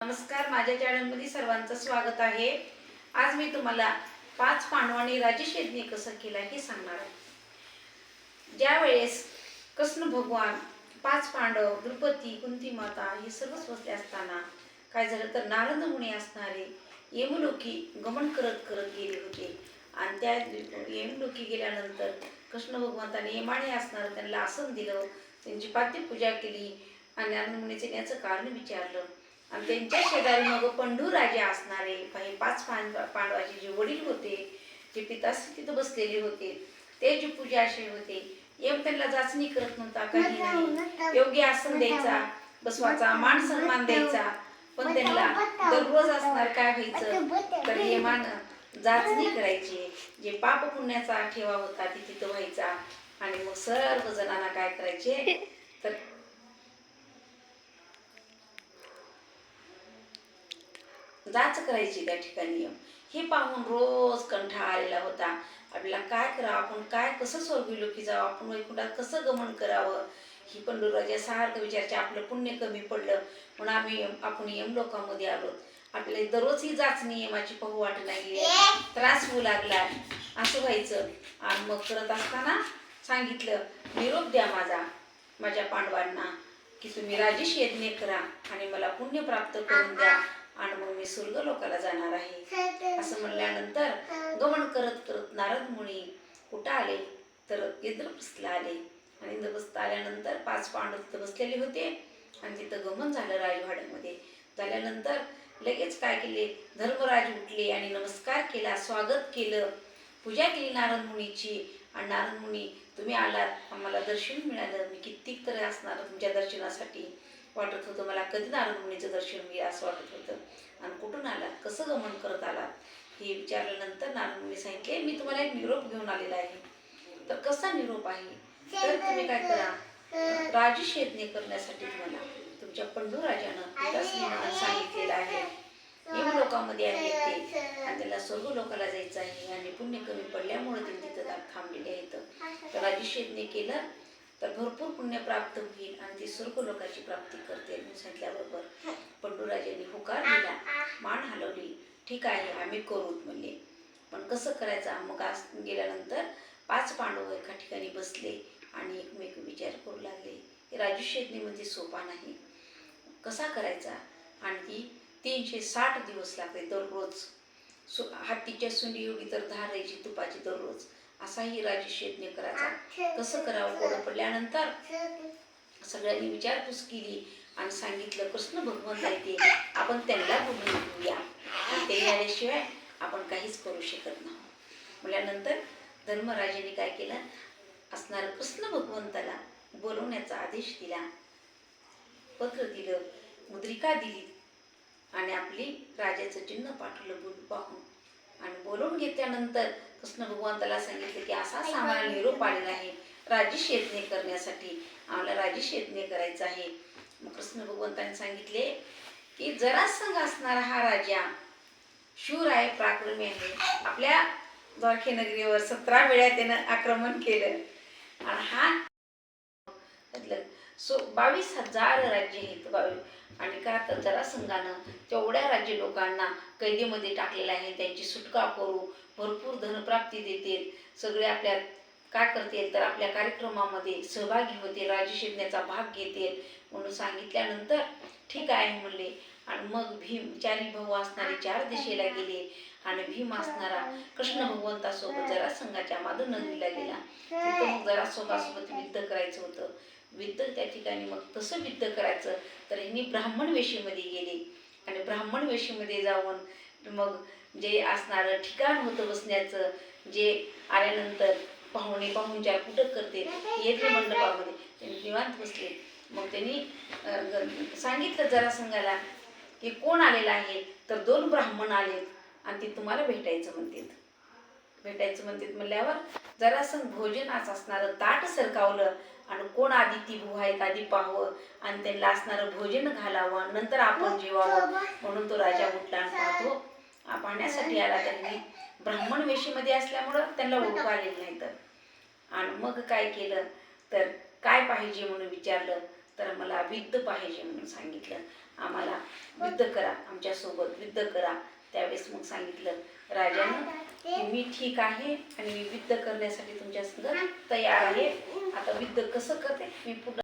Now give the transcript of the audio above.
नमस्कार माझ्या चॅनलमध्ये सर्वांचं स्वागत आहे. आज मी तुम्हाला पाच पांडवांनी राजशेदने कसं केला हे सांगणार आहे. ज्या वेळेस कृष्ण भगवान पाच पांडव द्रुपदी कुंती माता हे सर्वच बसले असताना काय झालं तर नारद मुनी असणारे यमलोकी गमन करत करत गेले होते. आणि त्या यमलोकी गेल्यानंतर कृष्ण भगवंताने यमाने असणारं त्यांना आसन दिलं त्यांची पाद्यपूजा केली आणि नारद मुनीचे याचं कारण विचारलं. आणि त्यांच्या शेजारी मग पंडू राजा असणारे काही पाच पांड पांडवाचे जे वडील होते जे पिताश्री तिथं बसलेले होते ते जे पूजा असे होते एम त्यांना जाचणी करत नव्हता काही नाही. योग्य आसन द्यायचा बसवाचा मान सन्मान द्यायचा पण त्यांना दररोज असणार काय व्हायचं? तर यमान जाचणी करायची जे पाप पुण्याचा ठेवा होता ती तिथं व्हायचा. आणि मग सर्व जणांना काय करायचे? तर जाच करायची त्या ठिकाणी. हे पाहून रोज कंठा आलेला होता. आपल्याला काय करावं आपण? काय कसं स्वर्गीय जावं? आपण वैकुंठात कसं गमन करावं? ही पंडुराजा सारखं विचारचे आपलं पुण्य कमी पडलं म्हणून आम्ही आपण यम लोकांमध्ये आलो आपल्याला दररोज ही जाचणी यमाची पाहू वाट नाही त्रास होऊ लागला असं व्हायचं. आणि मग करत असताना सांगितलं निरोप द्या माझा माझ्या पांडवांना की तुम्ही राजेश यज्ञ करा आणि मला पुण्य प्राप्त करून द्या. आणि मग मी स्वर्ग लोकाला जाणार आहे. असं म्हणल्यानंतर गमन करत करत नारद मुनी कुठं आले? तर इंद्रप्रस्थला आले. आणि इंद्रप्रस्थ आल्यानंतर पाच पांडव तिथं बसलेले होते. आणि तिथं गमन झालं राजवाड्यामध्ये. झाल्यानंतर लगेच काय केले? धर्मराज उठले आणि नमस्कार केला स्वागत केलं. पूजा केली नारद मुनीची आणि नारद मुनी तुम्ही आलात. आम्हाला दर्शन मिळालं. मी कित्येक तरी असणार तुमच्या दर्शनासाठी. वाटत होतं मला कधी नारद दर्शन होईल असं वाटत होतं. आणि कुठून आलात? कसं गमन करत आलात? हे विचारल्यानंतर नारद सांगितले मी तुम्हाला एक निरोप घेऊन आलेला आहे. तर कसा निरोप आहे? तर तुम्ही काय करा राजेश यज्ञ करण्यासाठी तुम्हाला तुमच्या पंडू राजानं सांगितलेलं आहे. यम लोकांमध्ये आहेत ते आणि त्याला स्वर्ग लोकाला जायचं आहे आणि पुण्य कमी पडल्यामुळे ते तिथं थांबलेले आहेत. तर राजेश यज्ञ केलं तर भरपूर पुण्य प्राप्त होईल आणि ती स्वर्ग लोकाची प्राप्ती करते सांगितल्याबरोबर. पंडूराजांनी होकार दिला मान हलवली. ठीक आहे आम्ही करू म्हणले. पण कसं करायचं? मग आज गेल्यानंतर पाच पांडव एका ठिकाणी बसले आणि एकमेक विचार करू लागले. हे राजूशेदनी म्हणजे सोपा नाही. कसा करायचा? आणि ती तीनशे साठ दिवस लागते दररोज. सु हत्तीच्या सुंडी एवढी तर धार राहायची तुपाची दररोज. असाही राजूशेदने करायचा. कसं करावं? कोडं पडल्यानंतर सगळ्यांनी विचारपूस केली आणि सांगितलं कृष्ण भगवंत आहे ते. आपण त्यांना बोलून घेऊया ते आल्याशिवाय आपण काहीच करू शकत नाही. म्हटल्यानंतर धर्मराजाने काय केलं? असणार कृष्ण भगवंताला बोलवण्याचा आदेश दिला. पत्र दिलं मुद्रिका दिली आणि आपली राजाचं चिन्ह पाठवलं. बोलू पाहून. आणि बोलवून घेतल्यानंतर कृष्ण भगवंताला सांगितलं की असा आम्हाला निरोप आलेला आहे. राजेश यज्ञ करण्यासाठी आम्हाला राजेश यज्ञ करायचा आहे. मग कृष्ण भगवंताने सांगितले की जरा संघ असणारा हा राजा शूर आहे पराक्रमी आहे. आपल्या द्वारके नगरीवर सतरा वेळा त्यानं आक्रमण केलं. आणि हा सो बावीस हजार राज्य आहेत बावीस आणि का तर जरासंघानं तेवढ्या राज्य लोकांना कैदेमध्ये टाकलेलं आहे. त्यांची सुटका करू भरपूर धनप्राप्ती देतील. सगळे आपल्या काय करतील तर आपल्या कार्यक्रमामध्ये सहभागी होतील राजशिजण्याचा भाग घेतील म्हणून सांगितल्यानंतर ठीक आहे म्हणले. आणि मग भीम चारी भाऊ असणारे चार दिशेला गेले. आणि भीम असणारा कृष्ण भगवंतासोबत जरासंघाच्या माधव नगरीला गेला. तिथं मग जरासोबासोबत युद्ध करायचं होतं. विद्ध त्या ठिकाणी मग तसं विद्ध करायचं. तर यांनी ब्राह्मण वेशीमध्ये गेले. आणि ब्राह्मण वेशीमध्ये जाऊन मग जे असणारं ठिकाण होतं बसण्याचं जे आल्यानंतर पाहुणे पाहुणचार कुठं करते येते मंडपामध्ये त्यांनी निवांत बसले. मग त्यांनी सांगितलं जरा संघाला की कोण आलेला आहे? तर दोन ब्राह्मण आलेत आणि ते तुम्हाला भेटायचं म्हणतात. भेटायचं म्हणतात म्हणल्यावर जरासं भोजनाच असणारं ताट सरकावलं आणि कोण आधी ती भू आहेत आधी पाहावं आणि त्यांना असणारं भोजन घालावं नंतर आपण जेवावं म्हणून तो राजा उठला आणि पाहतो. पाहण्यासाठी आला त्यांनी. ब्राह्मण वेशीमध्ये असल्यामुळं त्यांना ओळखू आलेलं नाही तर. आणि मग काय केलं? तर काय पाहिजे म्हणून विचारलं? तर मला विद्ध पाहिजे म्हणून सांगितलं. आम्हाला विद्ध करा आमच्यासोबत विद्ध करा. त्यावेळेस मग सांगितलं राजानं की मी ठीक आहे आणि मी विद्ध करण्यासाठी तुमच्या संग तयार आहे. आता विद्ध कसं करते? मी पुढं